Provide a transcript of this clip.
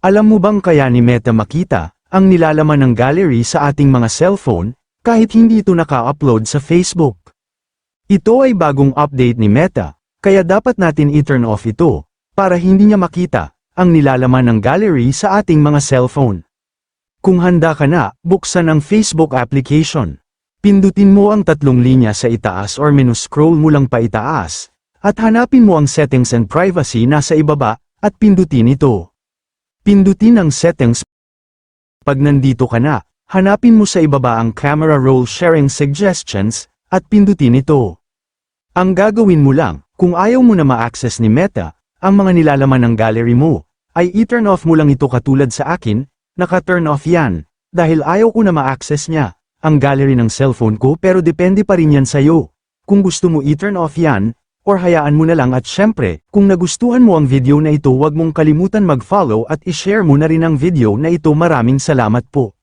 Alam mo bang kaya ni Meta makita ang nilalaman ng gallery sa ating mga cellphone kahit hindi ito naka-upload sa Facebook? Ito ay bagong update ni Meta, kaya dapat natin i-turn off ito para hindi niya makita ang nilalaman ng gallery sa ating mga cellphone. Kung handa ka na, buksan ang Facebook application. Pindutin mo ang tatlong linya sa itaas or menu scroll mo lang pa itaas, at hanapin mo ang settings and privacy nasa ibaba, at pindutin ito. Pindutin ang settings. Pag nandito ka na, hanapin mo sa ibaba ang camera roll sharing suggestions, at pindutin ito. Ang gagawin mo lang, kung ayaw mo na ma-access ni Meta, ang mga nilalaman ng gallery mo, ay i-turn off mo lang ito katulad sa akin, naka-turn off yan, dahil ayaw ko na ma-access niya, ang gallery ng cellphone ko pero depende pa rin yan sa'yo. Kung gusto mo i-turn off yan, or hayaan mo na lang at syempre, kung nagustuhan mo ang video na ito huwag mong kalimutan mag-follow at i-share mo na rin ang video na ito maraming salamat po.